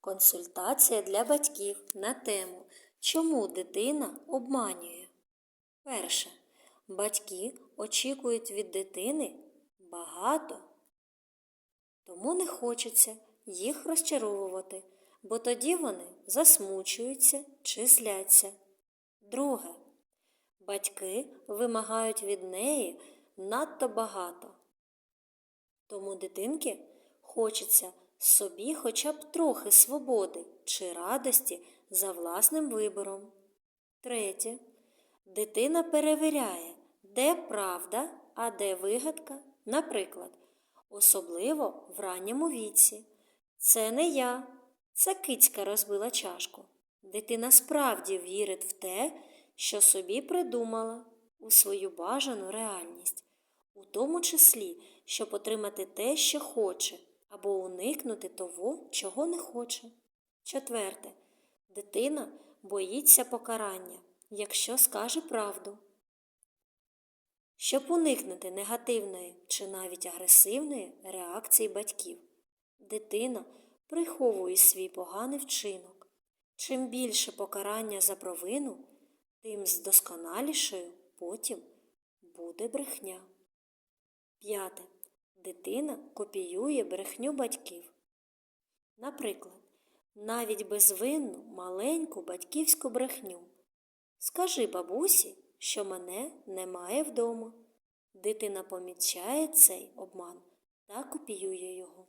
Консультація для батьків на тему Чому дитина обманює? Перше. Батьки очікують від дитини багато, тому не хочеться їх розчаровувати, бо тоді вони засмучуються чи зляться. Друге. Батьки вимагають від неї надто багато. Тому дитинки хочеться собі хоча б трохи свободи чи радості за власним вибором. Третє. Дитина перевіряє, де правда, а де вигадка. Наприклад, особливо в ранньому віці. Це не я, це кицька розбила чашку. Дитина справді вірить в те, що собі придумала, у свою бажану реальність, у тому числі, щоб отримати те, що хоче, або уникнути того, чого не хоче. Четверте. Дитина боїться покарання, якщо скаже правду. Щоб уникнути негативної чи навіть агресивної реакції батьків, дитина приховує свій поганий вчинок. Чим більше покарання за провину, тим здосконалішою потім буде брехня. П'яте. Дитина копіює брехню батьків. Наприклад, навіть безвинну маленьку батьківську брехню. Скажи бабусі, що мене немає вдома. Дитина помічає цей обман та копіює його.